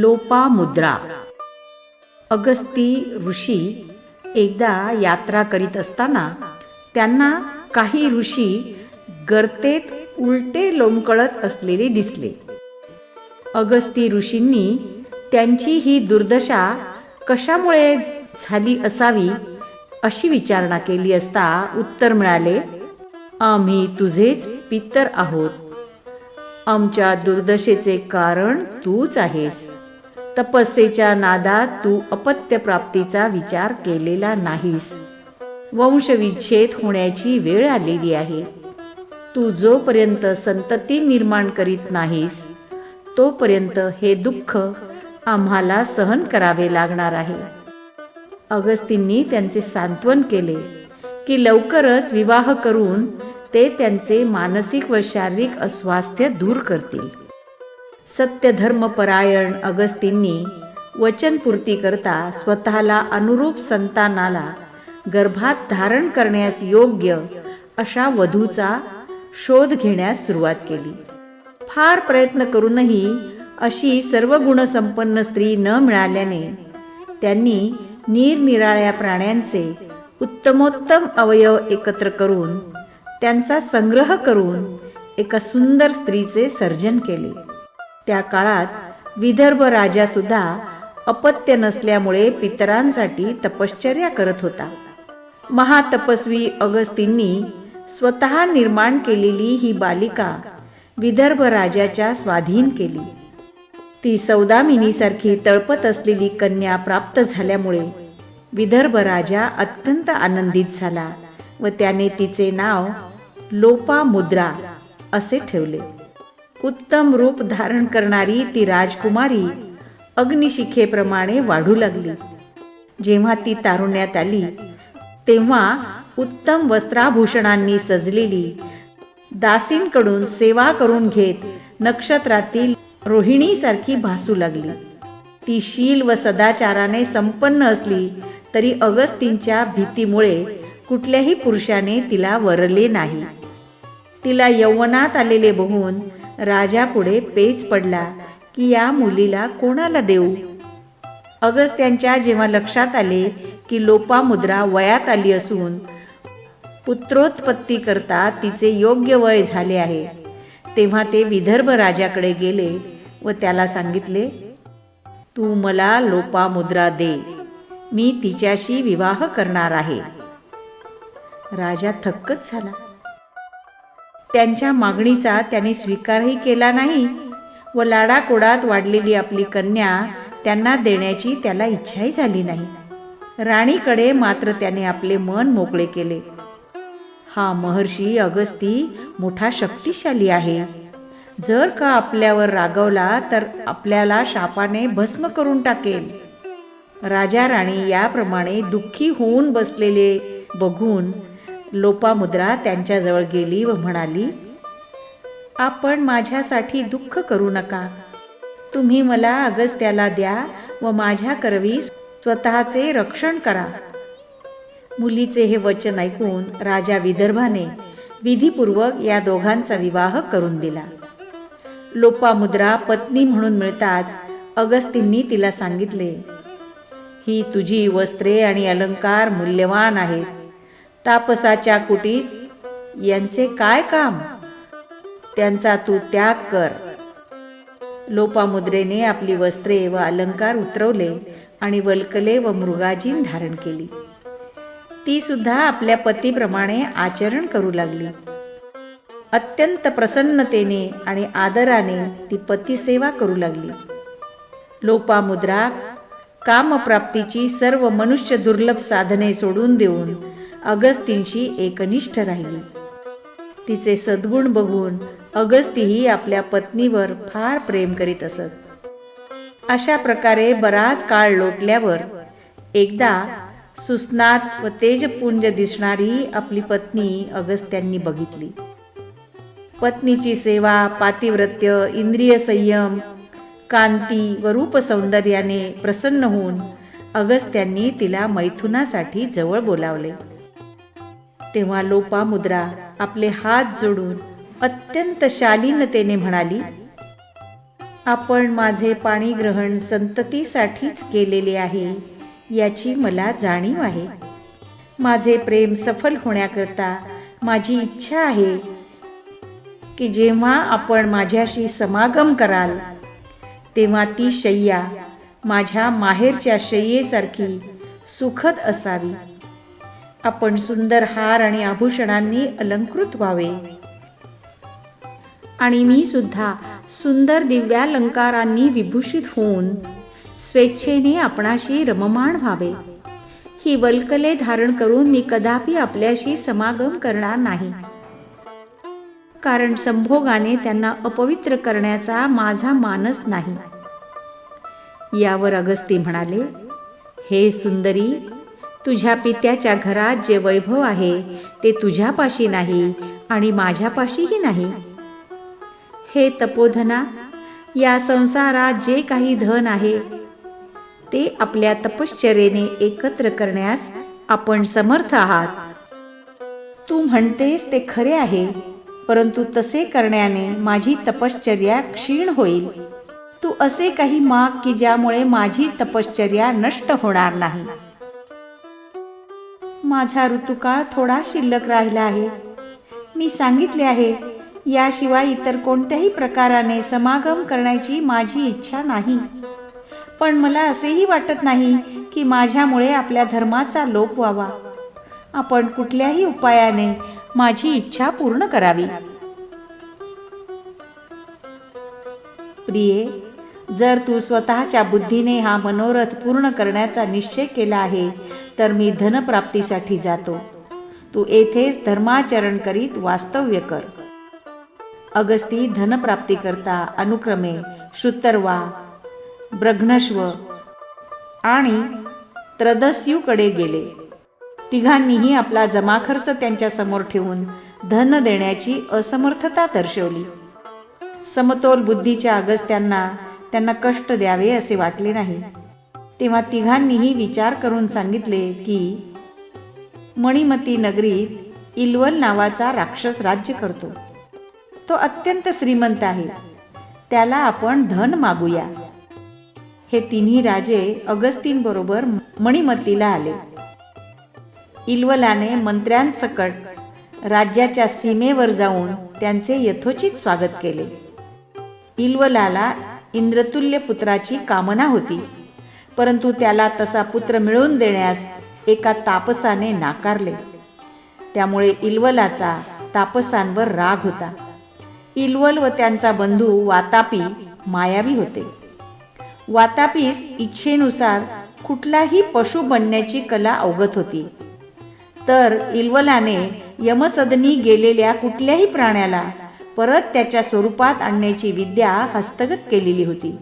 लोपामुद्रा. अगस्ती ऋषी एकदा यात्रा करीत असताना त्यांना काही ऋषी गर्तेत उलटे लोंबकळत असलेले दिसले. अगस्ती ऋषींनी त्यांची ही दुर्दशा कशामुळे झाली असावी अशी विचारणा केली असता उत्तर मिळाले आम्ही तुझेच पितर आहोत. आमच्या दुर्दशेचे कारण तूच आहेस. तपस्येच्या नादात तू अपत्य प्राप्तीचा विचार केलेला नाहीस. वंशविच्छेद होण्याची वेळ आलेली आहे. तू जोपर्यंत संतती निर्माण करीत नाहीस तोपर्यंत हे दुःख आम्हाला सहन करावे लागणार आहे. अगस्तींनी त्यांचे सांत्वन केले की लवकरच विवाह करून ते त्यांचे मानसिक व शारीरिक अस्वास्थ्य दूर करतील. सत्यधर्मपरायण अगस्तींनी वचनपूर्ती करता स्वतःला अनुरूप संतानाला गर्भात धारण करण्यास योग्य अशा वधूचा शोध घेण्यास सुरुवात केली. फार प्रयत्न करूनही अशी सर्व गुणसंपन्न स्त्री न मिळाल्याने त्यांनी निरनिराळ्या प्राण्यांचे उत्तमोत्तम अवयव एकत्र करून त्यांचा संग्रह करून एका सुंदर स्त्रीचे सर्जन केले. त्या काळात विदर्भ राजा सुद्धा अपत्य नसल्यामुळे पितरांसाठी तपश्चर्या करत होता. महातपस्वी अगस्तींनी स्वतः निर्माण केलेली ही बालिका विदर्भ राजाच्या स्वाधीन केली. ती सौदामिनीसारखी तळपत असलेली कन्या प्राप्त झाल्यामुळे विदर्भ राजा अत्यंत आनंदित झाला व त्याने तिचे नाव लोपामुद्रा असे ठेवले. उत्तम रूप धारण करणारी ती राजकुमारी अग्निशिखेप्रमाणे वाढू लागली. जेव्हा ती तारुण्यात आली तेव्हा उत्तम वस्त्राभूषणांनी सजलेली दासींकडून सेवा करून घेत नक्षत्रातील रोहिणीसारखी भासू लागली. ती शील व सदाचाराने संपन्न असली तरी अगस्तींच्या भीतीमुळे कुठल्याही पुरुषाने तिला वरले नाही. तिला यौवनात आलेले बघून राजापुढे पेच पडला की या मुलीला कोणाला देऊ? अगस्त्यांच्या जेव्हा लक्षात आले की लोपामुद्रा वयात आली असून पुत्रोत्पत्ती करता तिचे योग्य वय झाले आहे तेव्हा ते विदर्भ राजाकडे गेले व त्याला सांगितले तू मला लोपामुद्रा दे. मी तिच्याशी विवाह करणार आहे. राजा थक्कच झाला. त्यांच्या मागणीचा त्याने स्वीकारही केला नाही व लाडाकोडात वाढलेली आपली कन्या त्यांना देण्याची त्याला इच्छाही झाली नाही. राणीकडे मात्र त्याने आपले मन मोकळे केले. हा महर्षी अगस्ती मोठा शक्तिशाली आहे. जर का आपल्यावर रागवला तर आपल्याला शापाने भस्म करून टाकेल. राजा राणी याप्रमाणे दुःखी होऊन बसलेले बघून लोपामुद्रा त्यांच्याजवळ गेली व म्हणाली आपण माझ्यासाठी दुःख करू नका. तुम्ही मला अगस्त्याला द्या व माझ्या करवी स्वतःचे रक्षण करा. मुलीचे हे वचन ऐकून राजा विदर्भाने विधीपूर्वक या दोघांचा विवाह करून दिला. लोपामुद्रा पत्नी म्हणून मिळताच अगस्तींनी तिला सांगितले ही तुझी वस्त्रे आणि अलंकार मूल्यवान आहेत. तापसाच्या कुटीत यांचे काय काम? त्यांचा तू त्याग कर. लोपामुद्रेने आपली वस्त्रे व अलंकार उतरवले आणि वल्कले व मृगाजीन धारण केली. ती सुद्धा आपल्या पतीप्रमाणे आचरण करू लागली. अत्यंत प्रसन्नतेने आणि आदराने ती पती सेवा करू लागली. लोपामुद्रा कामप्राप्तीची सर्व मनुष्य दुर्लभ साधने सोडून देऊन अगस्तींशी एकनिष्ठ राहिली. तिचे सद्गुण बघून अगस्तीही आपल्या पत्नीवर फार प्रेम करीत असत. अशा प्रकारे बराच काळ लोटल्यावर एकदा सुस्नात व तेजपुंज दिसणारी आपली पत्नी अगस्त्यांनी बघितली. पत्नीची सेवा पातिव्रत्य इंद्रिय संयम कांती व रूपसौंदर्याने प्रसन्न होऊन अगस्त्यांनी तिला मैथुनासाठी जवळ बोलावले. तेव्हा लोपामुद्रा आपले हात जोडून अत्यंत शालीनतेने म्हणाली आपण माझे पाणीग्रहण संततीसाठीच केलेले आहे याची मला जाणीव आहे. माझे प्रेम सफल होण्याकरता माझी इच्छा आहे की जेव्हा आपण माझ्याशी समागम कराल तेव्हा ती शय्या माझ्या माहेरच्या शय्येसारखी सुखद असावी. आपण सुंदर हार आणि आभूषणांनी अलंकृत व्हावे. आणि मी सुद्धा सुंदर दिव्यालंकारांनी विभूषित होऊन स्वेच्छेने आपणाशी रममाण व्हावे. ही वल्कले धारण करून मी कदापि आपल्याशी समागम करणार नाही. कारण संभोगाने त्यांना अपवित्र करण्याचा माझा मानस नाही. यावर अगस्ती म्हणाले हे सुंदरी तुझ्या पित्याच्या घरात जे वैभव आहे ते तुझ्यापाशी नाही आणि माझ्यापाशीही नाही. हे तपोधना या संसारात जे काही धन आहे ते आपल्या तपश्चर्येने एकत्र करण्यास आपण समर्थ आहात. तू म्हणतेस ते खरे आहे परंतु तसे करण्याने माझी तपश्चर्या क्षीण होईल. तू असे काही माग की ज्यामुळे माझी तपश्चर्या नष्ट होणार नाही. माझा ऋतुकाळ थोडा शिल्लक राहिला आहे. मी सांगितले आहे याशिवाय इतर कोणत्याही प्रकाराने समागम करण्याची माझी इच्छा नाही. पण मला असेही वाटत नाही की माझ्यामुळे आपल्या धर्माचा लोप व्हावा. आपण कुठल्याही उपायाने माझी इच्छा पूर्ण करावी. प्रिये जर तू स्वतःच्या बुद्धीने हा मनोरथ पूर्ण करण्याचा निश्चय केला आहे तर मी धनप्राप्तीसाठी जातो. तू येथेच धर्माचरण करीत वास्तव्य कर. अगस्ती धनप्राप्ती करता अनुक्रमे श्रुतर्वा ब्रघ्नश्व आणि त्रदस्यूकडे गेले. तिघांनीही आपला जमाखर्च त्यांच्यासमोर ठेवून धन देण्याची असमर्थता दर्शवली. समतोल बुद्धीच्या अगस्त्यांना त्यांना कष्ट द्यावे असे वाटले नाही. तेव्हा तिघांनीही विचार करून सांगितले की मणिमती नगरीत इल्वल नावाचा राक्षस राज्य करतो. तो अत्यंत श्रीमंत आहे. त्याला आपण धन मागूया. हे तिन्ही राजे अगस्तींबरोबर मणिमतीला आले. इल्वलाने मंत्र्यांसकट राज्याच्या सीमेवर जाऊन त्यांचे यथोचित स्वागत केले. इल्वलाला इंद्रतुल्य पुत्राची कामना होती. परंतु त्याला तसा पुत्र मिळवून देण्यास एका तापसाने नाकारले. त्यामुळे इल्वलाचा तापसांवर राग होता. इल्वल व त्यांचा बंधू वातापी मायावी होते. वातापीस इच्छेनुसार कुठलाही पशु बनण्याची कला अवगत होती. तर इल्वलाने यमसदनी गेलेल्या कुठल्याही प्राण्याला परत त्याच्या स्वरूपात आणण्याची विद्या हस्तगत केलेली होती.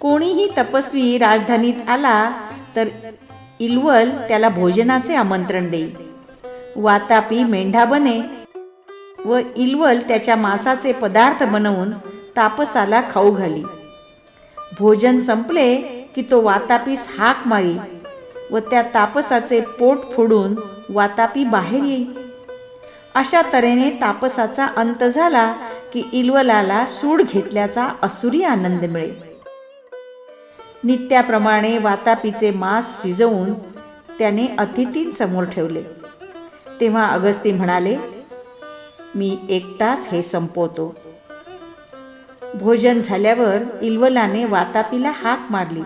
कोणीही तपस्वी राजधानीत आला तर इल्वल त्याला भोजनाचे आमंत्रण देई. वातापी मेंढा बने व इल्वल त्याच्या मांसाचे पदार्थ बनवून तापसाला खाऊ घाली. भोजन संपले की तो वातापीस हाक मारी व त्या तापसाचे पोट फोडून वातापी बाहेर येई. अशा तऱ्हेने तापसाचा अंत झाला की इल्वलाला सूड घेतल्याचा असुरी आनंद मिळे नित्याप्रमाणे वातापीचे मांस शिजवून त्याने अतिथींसमोर ठेवले. तेव्हा अगस्ती म्हणाले मी एकटाच हे संपवतो. भोजन झाल्यावर इल्वलाने वातापीला हाक मारली.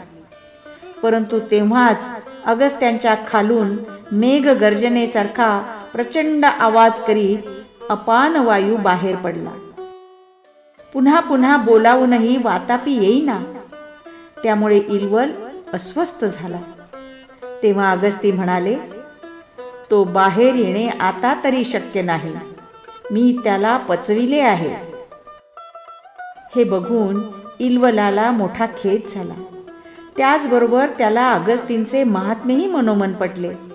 परंतु तेव्हाच अगस्त्यांच्या खालून मेघ गर्जनेसारखा प्रचंड आवाज करीत अपान वायू बाहेर पडला. पुन्हा पुन्हा बोलावूनही वातापी येईना. त्यामुळे इल्वल अस्वस्थ झाला. तेव्हा अगस्ती म्हणाले तो बाहेर येणे आता तरी शक्य नाही. मी त्याला पचविले आहे. हे बघून इल्वलाला मोठा खेद झाला. त्याचबरोबर त्याला अगस्तींचे महात्मेही मनोमन पटले.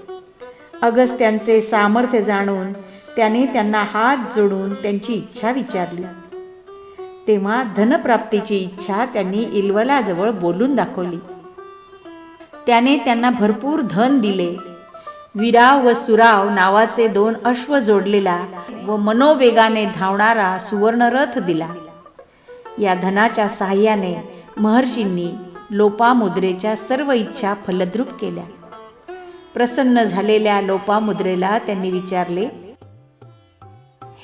अगस्त्यांचे सामर्थ्य जाणून त्याने त्यांना हात जोडून त्यांची इच्छा विचारली. तेव्हा धनप्राप्तीची इच्छा त्यांनी इल्वलाजवळ बोलून दाखवली. त्याने त्यांना भरपूर धन दिले. विराव व सुराव नावाचे दोन अश्व जोडलेला व मनोवेगाने धावणारा सुवर्णरथ दिला. या धनाच्या सहाय्याने महर्षींनी लोपामुद्रेच्या सर्व इच्छा फलद्रूप केल्या. प्रसन्न झालेल्या लोपामुद्रेला त्यांनी विचारले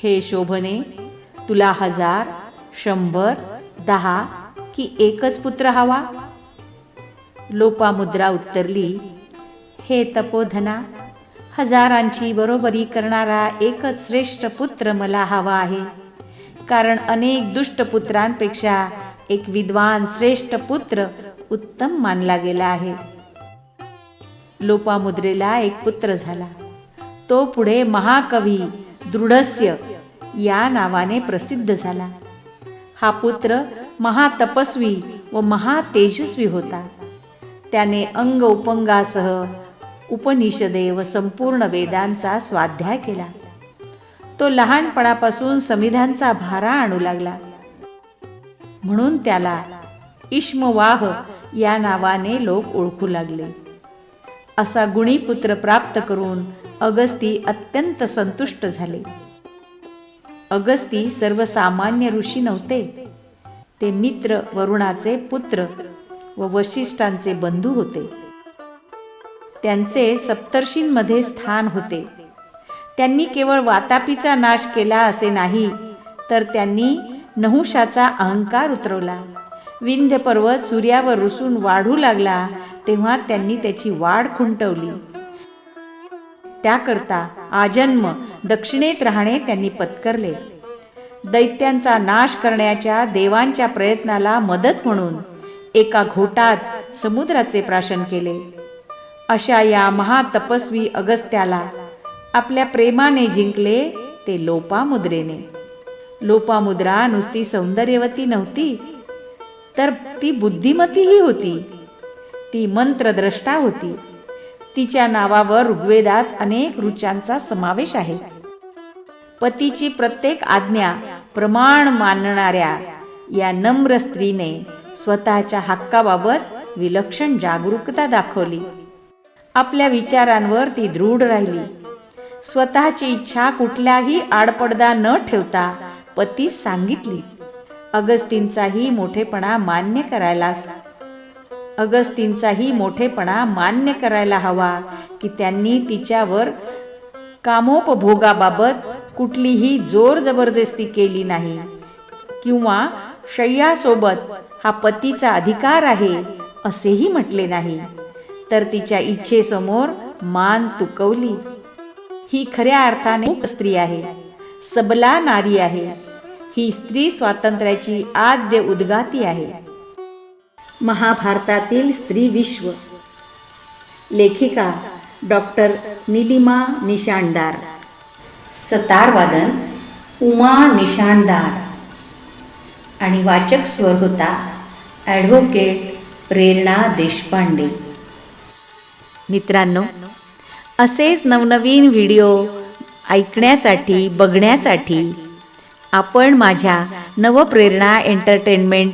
हे शोभने तुला हजार शंभर दहा की एकच पुत्र हवा? लोपामुद्रा उत्तरली हे तपोधना हजारांची बरोबरी करणारा एकच श्रेष्ठ पुत्र मला हवा आहे. कारण अनेक दुष्ट पुत्रांपेक्षा एक विद्वान श्रेष्ठ पुत्र उत्तम मानला गेला आहे. लोपामुद्रेला एक पुत्र झाला. तो पुढे महाकवी दृढस्य या नावाने प्रसिद्ध झाला. हा पुत्र महातपस्वी व महातेजस्वी होता. त्याने अंग उपंगासह उपनिषदे व संपूर्ण वेदांचा स्वाध्याय केला. तो लहानपणापासून समिधांचा भारा आणू लागला. म्हणून त्याला इष्मवाह या नावाने लोक ओळखू लागले. असा गुणी पुत्र प्राप्त करून अगस्ती अत्यंत संतुष्ट झाले. अगस्ती सर्वसामान्य ऋषी नव्हते. ते मित्र वरुणाचे पुत्र व वशिष्ठांचे बंधू होते. त्यांचे सप्तर्षींमध्ये स्थान होते. त्यांनी केवळ वातापीचा नाश केला असे नाही तर त्यांनी नहुषाचा अहंकार उतरवला. विंध्य पर्वत सूर्यावर रुसून वाढू लागला तेव्हा त्यांनी त्याची वाढ खुंटवली. त्याकरता आजन्म दक्षिणेत राहणे त्यांनी पत्करले. दैत्यांचा नाश करण्याच्या देवांच्या प्रयत्नाला मदत म्हणून एका घोटात समुद्राचे प्राशन केले. अशा या महातपस्वी अगस्त्याला आपल्या प्रेमाने जिंकले ते लोपामुद्रेने. लोपामुद्रा नुसती सौंदर्यवती नव्हती तर ती बुद्धिमतीही होती. ती मंत्रद्रष्टा होती. तिच्या नावावर ऋग्वेदात अनेक ऋचांचा समावेश आहे. पतीची प्रत्येक आज्ञा प्रमाण मानणाऱ्या या नम्र स्त्रीने स्वतःच्या हक्काबाबत विलक्षण जागरूकता दाखवली. आपल्या विचारांवर ती दृढ राहिली. स्वतःची इच्छा कुठल्याही आडपडदा न ठेवता पतीस सांगितली. अगस्तींचाही मोठेपणा मान्य करायला अगस्तींचाही मोठेपणा मान्य करायला हवा की त्यांनी तिच्यावर कामोपभोगाबाबत कुठलीही जोर जबरदस्ती केली नाही. किंवा शय्यासोबत हा पतीचा अधिकार आहे असेही म्हटले नाही. तर तिच्या इच्छेसमोर मान तुकवली. ही खऱ्या अर्थाने स्त्री आहे. सबला नारी आहे. ही स्त्री स्वातंत्र्याची आद्य उद्गाती आहे. महाभारतातील स्त्री विश्व. लेखिका डॉक्टर निलिमा निशाणदार. सतारवादन उमा निशाणदार. आणि वाचक स्वर होता ॲडव्होकेट प्रेरणा देशपांडे. मित्रांनो असेच नवनवीन व्हिडिओ ऐकण्यासाठी बघण्यासाठी आपण माझ्या नवप्रेरणा एंटरटेनमेंट